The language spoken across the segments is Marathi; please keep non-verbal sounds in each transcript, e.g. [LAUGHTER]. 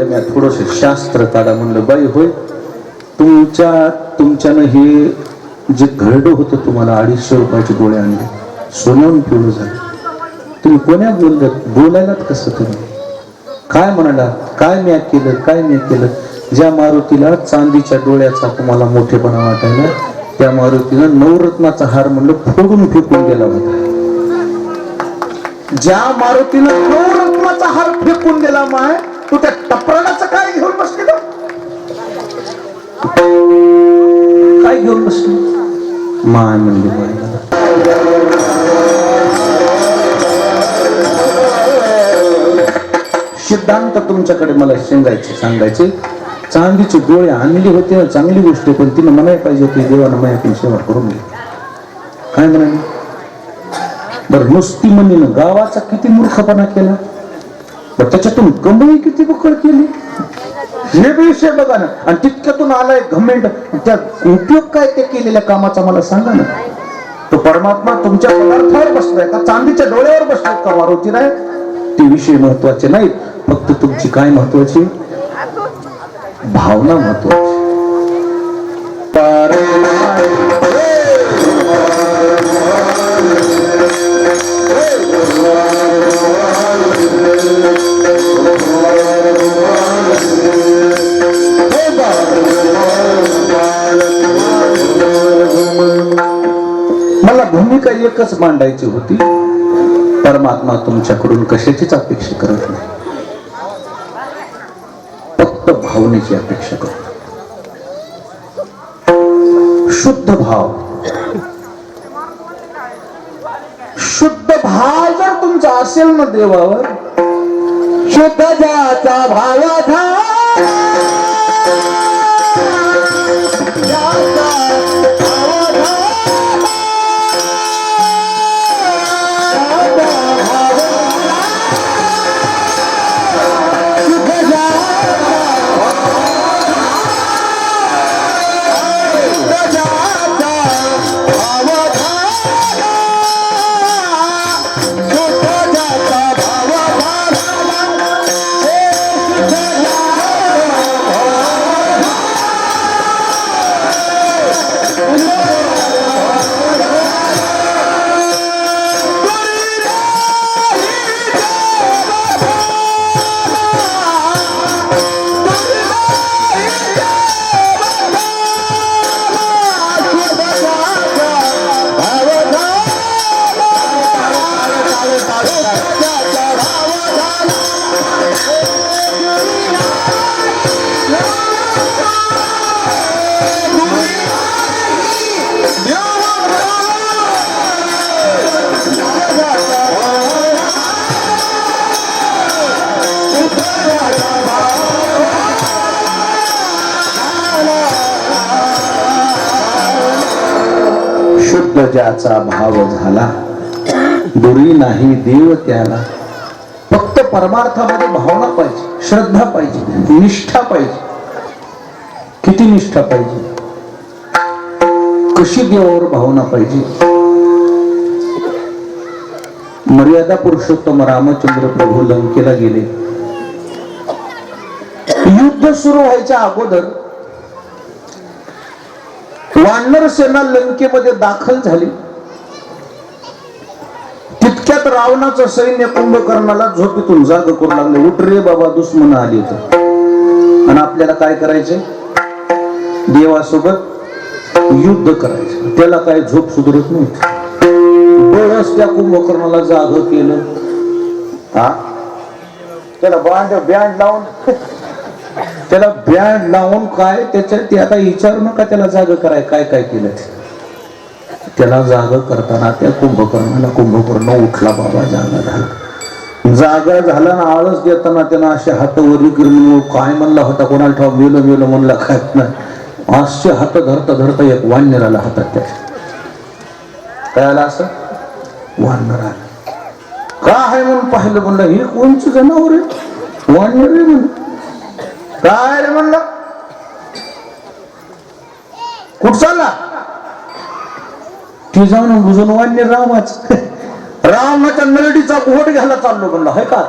पहिलं मी थोडस शास्त्र काढा म्हणलं बाई होय तुमच्या तुमच्यानं हे जे घरडं होतं तुम्हाला अडीचशे रुपयाचे डोळे आणले सोन्याहून पिवळं झालं. तुम्ही कोण्या बोललात बोलायलात कसं तुम्ही? काय म्हणाला काय मी केलं काय मी केलं? ज्या मारुतीला चांदीच्या डोळ्याचा तुम्हाला मोठेपणा वाटायला त्या मारुतीनं नवरत्नाचा हार म्हणलं फोडून फेकून गेला होता. ज्या मारुतीनं नवरत्नाचा हार फेकून दिला माय तू त्या टपराडाचं काय घेऊन बसली गं? काय घेऊन बसली? माय म्हणजे सिद्धांत तुमच्याकडे मला शेंगायचे सांगायचे. चांदीची गोळी आणली होती ना चांगली गोष्ट पण तिनं म्हणाय पाहिजे होती देवानं माझ्याकडे सेवा करून घे काय म्हणाली? बरं नुसती म्हणीनं गावाचा किती मूर्खपणा केला? पण त्याच्यातून कमाई किती बकळ केली हे विषय बघा ना आणि तितक्यातून आलाय घमेंड त्या उपयोग काय ते केलेल्या कामाचा मला सांगा ना तो परमात्मा तुमच्या पदार्थावर बसलाय का चांदीच्या डोळ्यावर बसलाय का मारुती राय ते विषय महत्त्वाचे नाहीत फक्त तुमची काय महत्वाची भावना महत्वाची मला भूमिका एकच मांडायची होती. परमात्मा तुमच्याकडून कशाचीच अपेक्षा करत नाही. फक्त भावनेची अपेक्षा करतो. शुद्ध भाव. शुद्ध भाव जर तुमचा असेल ना देवावर शुद्ध ज्याचा भाव शुद्ध ज्याचा भाव झाला दुरी नाही देव त्याला. फक्त परमार्थामध्ये भावना पाहिजे श्रद्धा पाहिजे निष्ठा पाहिजे. किती निष्ठा पाहिजे? कशी देवावर भावना पाहिजे? मर्यादा पुरुषोत्तम रामचंद्र प्रभू लंकेला गेले. युद्ध सुरू व्हायच्या अगोदर वानर सेना लंकेमध्ये दाखल झाली. तितक्यात रावणाचं सैन्य कुंभकर्णाला झोपेतून जाग करू लागले. उठ रे बाबा दुश्मन आली होत आणि आपल्याला काय करायचे देवासोबत युद्ध करायचं. त्याला काय झोप सुधरत नाही. बळच त्या कुंभकर्णाला जाग केलं. हा त्याला बांड बँड लावून त्याला बॅड लावून काय त्याच्या ते आता विचारू नका त्याला जाग कराय काय काय केलं त्याला जाग करताना त्या कुंभकर्णाला कुंभकर्ण उठला बाबा जागा झाला. जागा झाला ना आळस देताना त्यानं असे हात वरी काय म्हणला होता कोणाला ठाव मेलं मेलं म्हणला काय? नाही. असे हात धरता धरता एक वानर आला हातात त्याच्या. काय आला असं? वानर आला. का आहे म्हणून पाहिलं? म्हणलं हे कोणचं जनावर आहे? वानर आहे म्हणलं काय रे म्हणलं? कुठ चालला? ते जाऊन बुजून वान्य रामाच रावणाच्या नरडीचा घोट घ्यायला चाललो म्हणलं हाय का?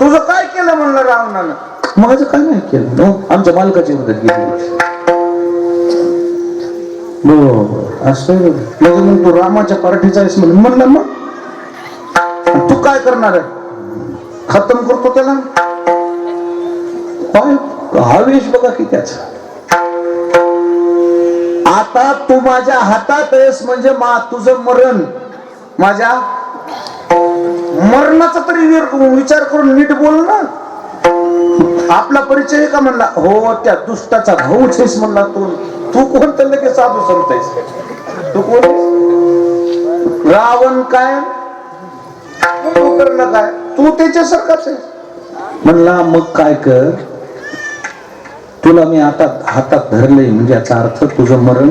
तुझं काय केलं म्हणलं रावणानं? माझं काय नाही केलं हो, आमच्या मालकाची मदत केली असं मग तू रामाच्या पार्टीचा आहेस म्हणून म्हणलं मग. तू काय करणार आहे? खतम करतो त्याला हा विष बघा की त्याचा. आता तू माझ्या हातात आहेस म्हणजे मा तुझं मरण. माझ्या मरणाचा तरी विचार करून नीट बोल ना. आपला परिचय का म्हणला? हो त्या दुष्टाचा भाऊच आहेस म्हणला तू. तू कोण तर लगेच साधू सांगतायस तू कोण रावण काय? करणं काय? तू त्याच्यासारखाच आहे म्हणला मग काय कर? तुला मी आता हातात धरलंय म्हणजे याचा अर्थ तुझं मरण.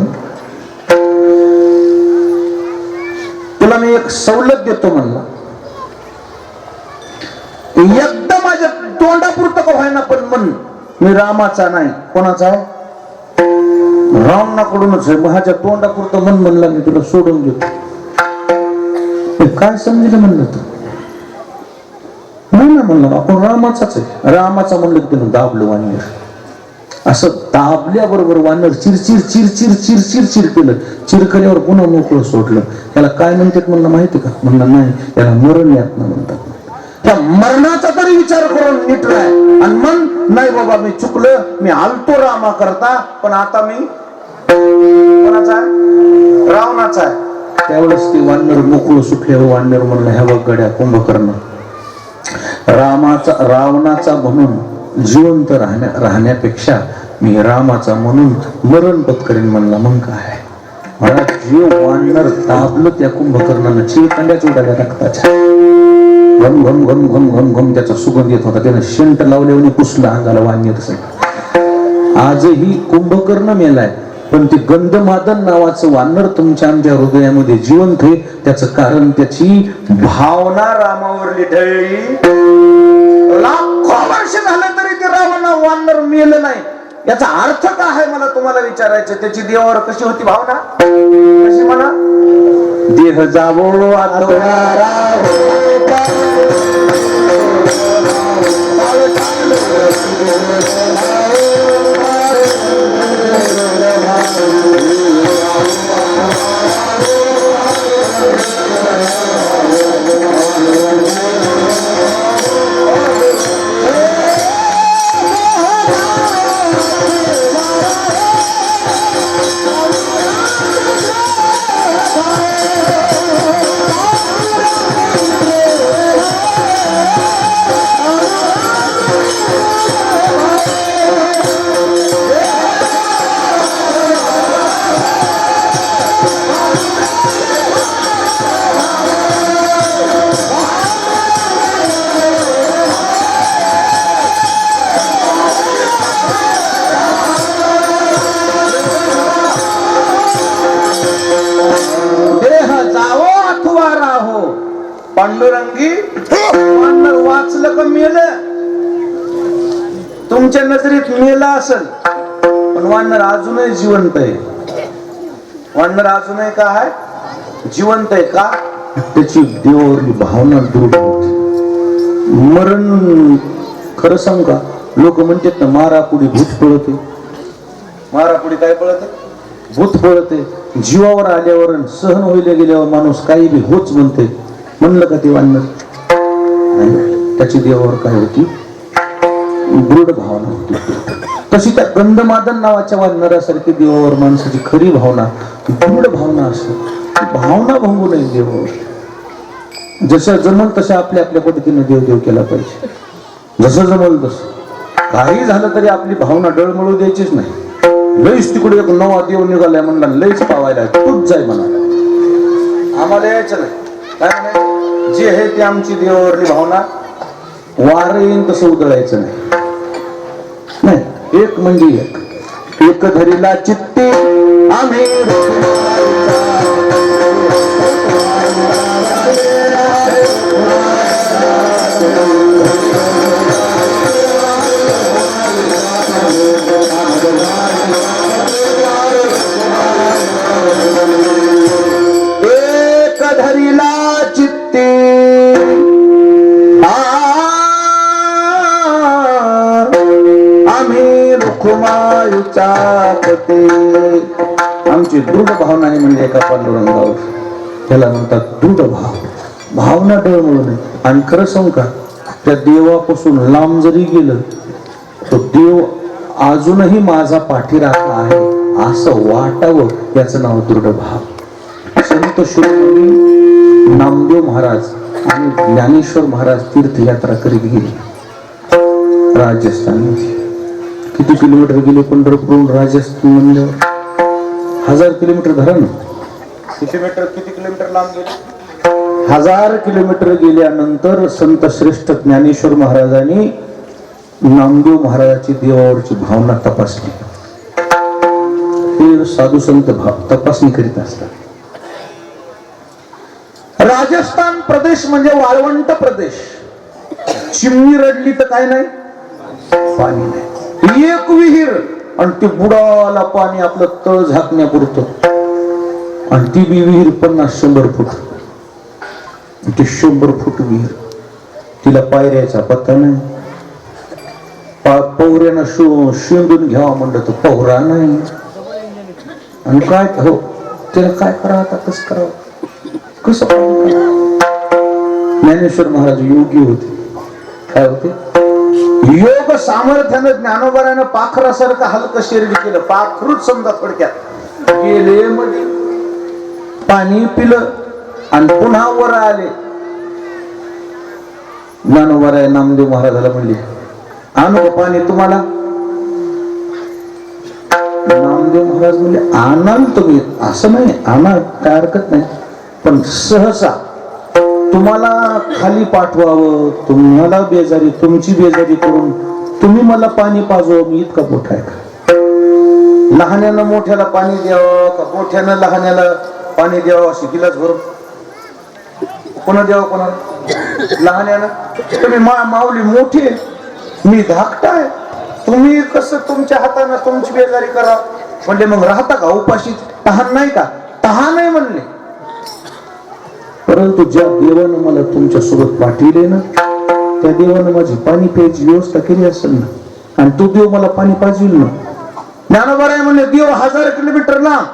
तुला मी एक सवलत देतो म्हणला. एकदा माझ्या तोंडापुरतं का व्हायना पण मन मी रामाचा नाही. कोणाचा? आहे रावणाकडूनच आहे. माझ्या तोंडापुरतं मन म्हणलं मी तुला सोडून देतो. काय समजलं म्हणलं तू? नाही ना म्हणलं आपण रामाचाच आहे. रामाचा म्हणलं की दाबलो दाबलं असं दाबल्याबरोबर वानर चिरचिर चिरचिर चिरचिर चिर केलं चिरकल्यावर पुन्हा मोकळं सोडलं. त्याला काय म्हणतात म्हणलं माहिती का? म्हणलं नाही. याला मरण यातना म्हणतात. त्या मरणाचा तरी विचार करून नीटलाय आणि मन नाही बाबा मी चुकलं. मी आलतो रामा करता पण आता मी कोणाचा रावणाचा आहे. त्यावेळेस ते वानर मोकळं सुटले. हो, वानर म्हणलं ह्या बघ गड्या कुंभकर्ण. रामाचा रावणाचा म्हणून जिवंत राहण्या राहण्यापेक्षा मी रामाचा म्हणून मरण पत्करीन म्हणला मग काय? मला जीव वानर दाबलं त्या कुंभकर्णानं चिरखंड्याच उडाल्या रक्ताच्या. घम घम घम घम घम घम त्याचा सुगंध येत होता. त्यानं शेंट लावल्याने पुसलं अंगाला वाणी येत असेल आजही कुंभकर्ण मेलाय पण ते गंधमादन नावाचं वानर तुमच्या आमच्या हृदयामध्ये जिवंत आहे. त्याच कारण त्याची भावना रामावर लाखो वर्ष झालं रामाना वानर मेलं नाही याचा अर्थ काय आहे मला तुम्हाला विचारायचं त्याची देवावर कशी होती भावना कशी म्हणा देह जावो आत्मारा पांडुरंगी? वाचलं का मेलं? तुमच्या नजरेत मेला असल. पण वानर अजूनही जिवंत आहे. वानर अजूनही का आहे? जिवंत आहे का? त्याची देवावरली भावना दृढ मरण खरं सांग का? लोक म्हणतात ना मारा पुढे भूत पळते. मारा पुढे काय पळते? भूत पळते. जीवावर आल्यावर सहन होईल गेल्यावर माणूस काही बी होच म्हणते. म्हणलं का ते वानर नाही त्याची देवावर काय होती? दृढ भावना होती. तशी त्या गंधमादन नावाच्या वानरासारखी देवावर माणसाची खरी भावना दृढ भावना असते. भावना भांगू नये देवावर. जशा जमल तशा आपल्या आपल्या पद्धतीने देव देव केला पाहिजे. जसं जमल तसं. काही झालं तरी आपली भावना डळमळू द्यायचीच नाही. लईच तिकडे एक नवा देव निघालाय म्हणला लईच पावायला तूच जाय म्हणा आम्हाला यायचं नाही. काय जे आहे ती आमची देवावरली भावना. वारं येईन तसं उदळायचं नाही. नाही एक म्हणजे एक एक धरीला चित्ते. आम्ही भावना पांडुरंगावर त्याला म्हणतात दृढ भाव. भावना डळमळू नये आणि खरं सांगू का त्या देवापासून लांब जरी गेलं तो देव अजूनही माझा पाठीराखा आहे असं वाटावं याचं नाव दृढ भाव. संत शिरोमणी नामदेव महाराज आणि ज्ञानेश्वर महाराज तीर्थयात्रा करीत गेले. राजस्थान किती किलोमीटर गेले पंढरपूरहून राजस्थान म्हणल्यावर हजार किलोमीटर धरा ना किती मीटर किती किलोमीटर लांब गेले? हजार किलोमीटर गेल्यानंतर संत श्रेष्ठ ज्ञानेश्वर महाराजांनी नामदेव महाराजाची देवावरची भावना तपासली. हे साधू संत भाव तपासणी करीत असतात. राजस्थान प्रदेश म्हणजे वाळवंट प्रदेश. चिमणी रडली तर काय नाही? पाणी नाही. एक विहीर आणि ते बुडाला पाणी आपलं तळ झाकण्यापुरतं. आणि ती बी विहीर पन्नास शंभर फूट. ती शंभर फूट विहीर. तिला पायऱ्याचा पत्ता नाही. पा- पवऱ्यानं शो शिंदून घ्यावा म्हणलं तर पोहरा नाही. आणि काय हो त्याला काय करावं आता कसं करावं? कसं? ज्ञानेश्वर महाराज योगी होते. काय होते? योग सामर्थ्यानं ज्ञानोबरानं पाखरासारखं हलकं शरीर केलं. पाखरूच समजा थोडक्यात. गेले मध्ये. पाणी पिलं आणि पुन्हा वर आले. ज्ञानोबराय नामदेव महाराजाला म्हणले आणू पाणी तुम्हाला. नामदेव महाराज म्हणले आणाल तुम्ही. असं नाही आणाल काय हरकत नाही. पण सहसा तुम्हाला खाली पाठवावं तुम्हाला बेजारी तुमची बेजारी करून तुम्ही मला पाणी पाजव मी इतका मोठा आहे का? लहान्यानं मोठ्याला पाणी द्यावं का मोठ्यानं लहान्याला पाणी द्यावं अशी गिलास भरून कोणा द्यावं कोणाला याला तुम्ही मा माऊली मोठी आहे. मी धाकटा आहे. तुम्ही कसं तुमच्या हातानं तुमची बेजारी करा म्हणले मग राहता का उपाशी तहान नाही का? तहान नाही म्हणले. परंतु ज्या देवानं मला तुमच्यासोबत पाठविले ना त्या देवानं माझी पाणी प्यायची व्यवस्था केली असेल ना आणि तो देव मला पाणी पाजविल ना. ज्ञानोबराय म्हणले देव हजार किलोमीटर लांब.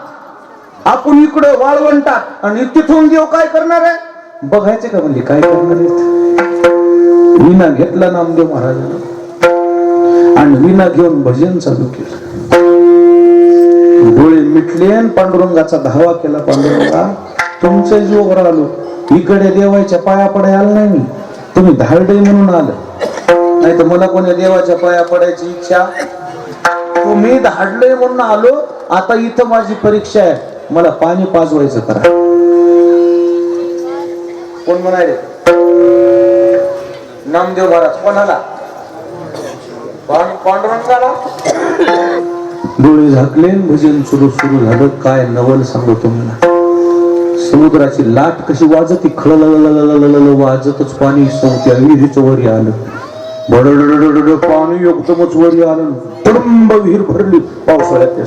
आपण इकडं वाळवंटात आणि तिथून देव काय करणार आहे? बघायचे का म्हणजे काय करणार विना घेतला नामदेव महाराजांना. आणि विना घेऊन भजन चालू केलं. डोळे मिटले पांडुरंगाचा धावा केला पांडुरंगा. तुमचे जीवावर आलो इकडे देवाच्या पाया पडायला नाही मी. तुम्ही धारडे म्हणून आलं. नाही तर मला कोणी देवाच्या पाया पडायची इच्छा? तुम्ही धाडले म्हणून आलो. आता इथं माझी परीक्षा आहे. मला पाणी पाजवायचं करा. कोण म्हणाले? नामदेव महाराज कोणाला? पांडुरंगाला? डोळे झाकले भजन सुरू सुरू झालं. काय नवल सांगतो तुम्हाला? समुद्राची लाट कशी वाजत खळल वाजतच पाणी संपत्या विहिरीच वरी आलं. बडडडडड पाणी एकदमच वरी आलं तडंब विहीर भरली पावसाळ्यात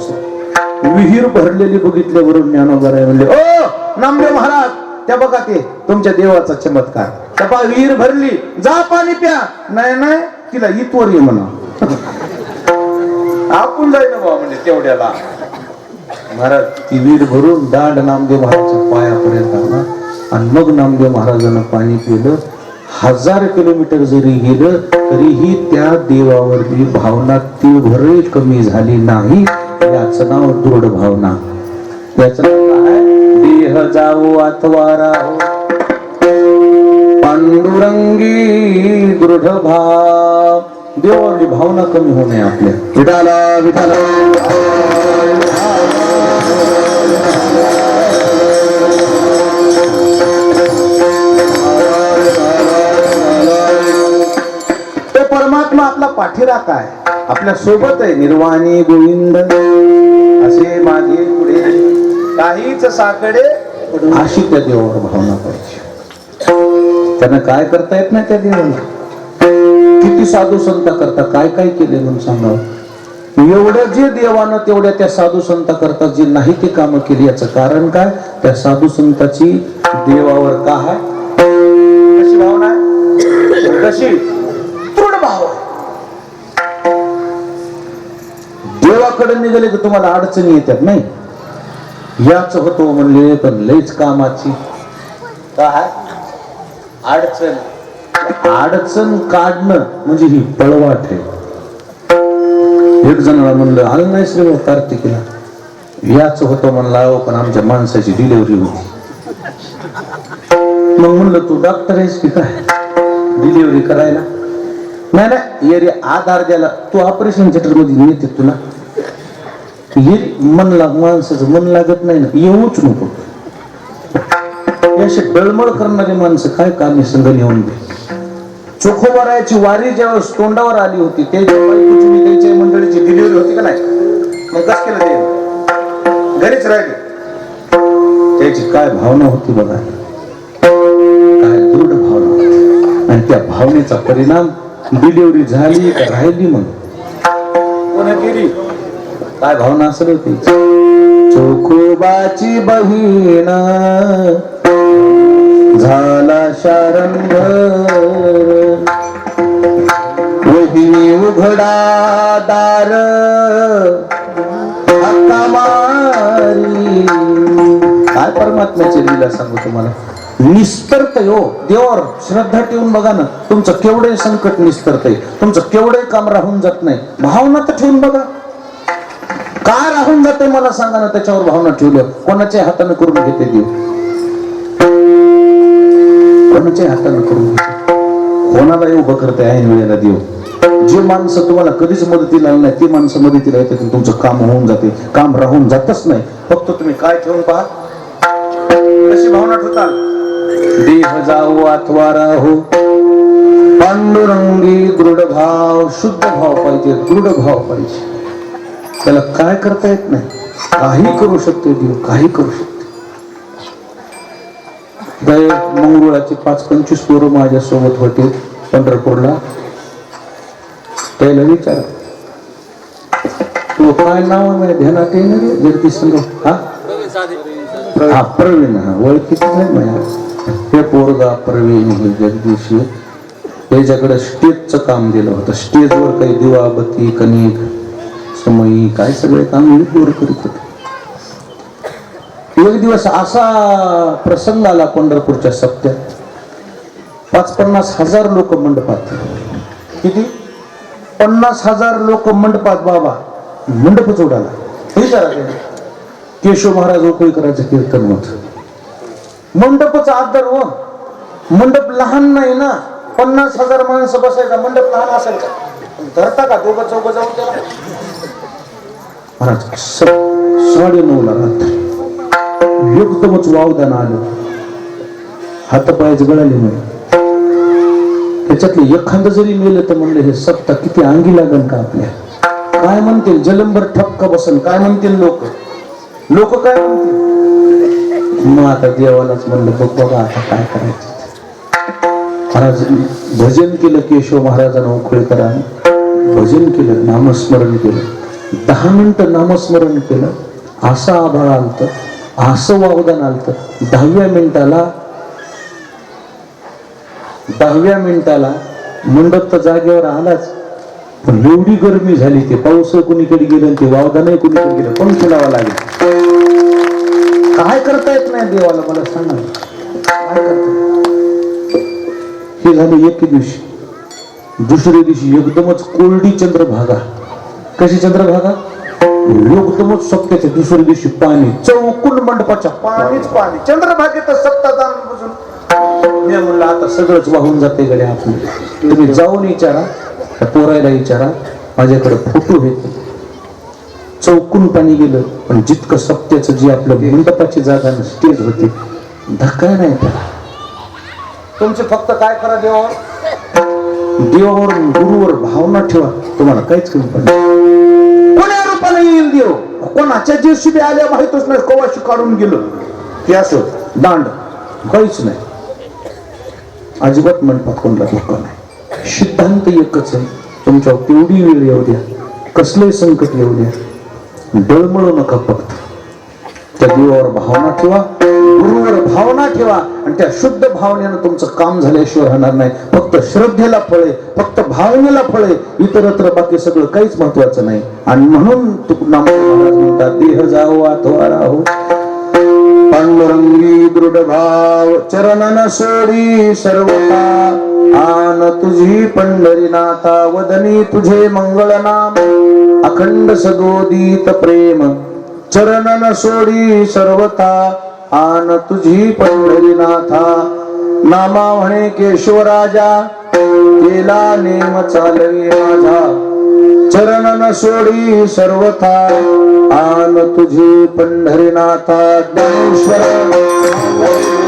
विहीर भरलेली बघितल्यावरून ज्ञानोबराय म्हणले ओ नामदेव महाराज त्या बघा ते तुमच्या देवाचा चमत्कार. तपा विहीर भरली जा पाणी प्या. नाही नाही तिला इतवर ये म्हणा. [LAUGHS] आपण जाईल ना बाबा म्हणजे तेवढ्याला. महाराज ती विहीर भरून दांड नामदेव महाराजच्या पायापर्यंत आला आणि मग नामदेव महाराजांना पाणी पिलं. हजार किलोमीटर जरी गेलं तरीही त्या देवावरती भावना तीव्र कमी झाली नाही. याचं नाव दृढ भावना. याचं देह जाऊ अथवा राहो. पांडुरंगी दृढ भाव. देवावरली भावना कमी होणे आपल्या. विठाला विठाला. ते परमात्मा आपला पाठीराखा आहे. आपल्यासोबत आहे निर्वाणी गोविंद. असे माझे पुढे काहीच साकडे अशी त्या देवावर भावना पाहिजे त्यांना काय करता येत नाही त्या देवाला? किती साधू संत करता काय काय केले म्हणून सांगावं एवढं जे देवानं तेवढ्या त्या साधू संत करता जे नाही ते कामं केली याचं कारण काय? त्या साधू संताची देवावर का आहे? कशी भावना कशी? देवाकडे निघाले की तुम्हाला अडचणी येतात नाही? याच होतो म्हणले पण लईच कामाची. काय अडचण. अडचण काढणं म्हणजे ही पळवाट आहे. एक जणाला म्हणलं आलं नाही श्री कार्तिकीला. याच होतो म्हणला पण आमच्या माणसाची डिलिव्हरी होती. मग म्हणलं तू डॉक्टर आहेस की काय? डिलिव्हरी करायला? नाही नाही आधार द्यायला. तू ऑपरेशन थिएटरमध्ये नेते तुला ये मन लाग माणसाचं मन लागत नाही ना. येऊच नको. असे डळमळ करणारी माणसं काय कामी संघ येऊन दे. चोखोबारायची वारी ज्यावेळेस तोंडावर आली होती ते जेव्हा मंडळीची डिलिव्हरी होती का नाही? मग कस केलं ते? घरीच राहिले. त्याची काय भावना होती बघा. काय दृढ भावना होती. आणि त्या भावनेचा परिणाम डिलिव्हरी झाली का राहिली म्हणून? काय भावना असेल होती? चोखोबाची बहीण. झाला शारंग वहिनी उघडा दार. काय परमात्म्याची लीला सांगू तुम्हाला? निस्तरत हो. देवावर श्रद्धा ठेवून बघा ना तुमचं केवढे संकट निस्तरत तुमचं केवढे काम राहून जात नाही. भावना तर ठेवून बघा. का राहून जाते मला सांगा ना त्याच्यावर भावना ठेवल्या. कोणाच्या हाताने करून घेते देव कोणाच्या हाताने करून कोणाला उभं करते आहे वेळेला देव जे माणसं तुम्हाला कधीच मदतीला नाही ती माणसं मदतीला येते तुमचं काम होऊन जाते. काम राहून जातच नाही. फक्त तुम्ही काय ठेवून पहा. कशी भावना ठेवता. देह जाऊ अथवा राहू. पांडुरंगी दृढ भाव शुद्ध भाव पाहिजे दृढ भाव पाहिजे. त्याला काय करता येत नाही? काही करू शकतो देव काही करू शकतो दय मंगरुळाचे पाच पंचवीस पोरं माझ्या सोबत होते पंढरपूरला. त्याला विचार. तू काय नाव आहे ध्यानात येणार जगदीश संघ. हा? हा प्रवीण. हा ओळखीच नाही माझ्या हे पोरगा प्रवीण हे जगदीश. त्याच्याकडे स्टेजचं काम दिलं होतं. स्टेजवर काही दिवाबत्ती कणिक समयी काय सगळे काम वर करीत होते. एक दिवस असा प्रसंग आला पंढरपूरच्या सप्त्यात. पाच पन्नास हजार लोक मंडपात. किती? पन्नास हजार लोक मंडपात बाबा. मंडपच उडाला. हे केशव महाराज ओकळीकरांचं कीर्तन होत. मंडपच आदर हो. मंडप लहान नाही ना. पन्नास हजार माणसं बसायचा. मंडप लहान असेल का धरता का? दोघं चौघ जाऊन त्याला. महाराज साडे नऊला रात्री. एकदमच वावदान आलं. हातपायच गळाले म्हणे. त्याच्यातले एखादं जरी मेलं तर म्हणलं हे सत्ता किती अंगी लागन का आपल्या? काय म्हणतील? जलंबर ठपका बसन. काय म्हणतील लोक? लोक काय म्हणतील? मग आता देवालाच म्हणलं बघ बघा आता काय करायचं? महाराज भजन केलं केशव महाराजांना उखळीकरांनी भजन केलं नामस्मरण केलं. दहा मिनटं नामस्मरण केलं असं आभाळ आलत असं वावदान आलत. दहाव्या मिनिटाला दहाव्या मिनिटाला मंडप तर जागेवर आलाच. पण एवढी गरमी झाली ते पाऊस कुणीकडे गेलं ते वावदानही कुणीकडे गेलं पण फिरावं लागेल? काय करता येत नाही देवाला मला सांगा. काय करता हे झालं एके दिवशी. दुसऱ्या दिवशी एकदमच कोरडी चंद्रभागा. कशी चंद्रभागा एकदमच सत्याच्या दुसऱ्या दिवशी पाणी चौकुंड मंडपाच्या पाणीच पाणी. चंद्रभागेत सत्ता जाणून बुजून. मी म्हणलं आता सगळंच वाहून जाते गडे आपलं. तुम्ही जाऊन विचारा त्या पोरायला विचारा माझ्याकडे फोटो आहेत. चौकून पाणी गेलं पण जितकं सत्याचं जे आपलं मंडपाची जागा स्टेज होती धक्का नाही त्याला. तुमचे फक्त काय करा देवावर? देवावर गुरुवर भावना ठेवा. तुम्हाला काहीच कमी पडणार कोण्या रूपाने येईल देव? कोणाच्या जेसीबी आल्या माहितच नाही कवाशी काढून गेलं? ते असं दांड. काहीच नाही. अजिबात मंडपात कोणला धोका नाही. सिद्धांत एकच आहे. तुमच्यावर तेवढी वेळ येऊ द्या. कसलंही संकट येऊ द्या. डळमळू नका फक्त. त्या देवावर भावना ठेवा. गुरुवर भावना ठेवा आणि त्या शुद्ध भावनेनं तुमचं काम झाल्याशिवाय होणार नाही. फक्त श्रद्धेला फळे फक्त भावनेला फळे इतरत्र बाकी सगळं काहीच महत्वाचं नाही. आणि म्हणून तुकाराम म्हणतात देह जाओ अथवा राहो पांडुरंगी दृढ भाव चरणन सोडी सर्वता आन तुझी पंढरीनाथा वदनी तुझे मंगळ नाम. अखंड सदोदित प्रेम चरणन सोडी सर्वता आन तुझी पंढरीनाथा. नामा म्हणे केशवराजा केला नेम चालवी माझा. चरणन सोडी सर्वथा आन तुझी पंढरीनाथा. ज्ञानेश्वर.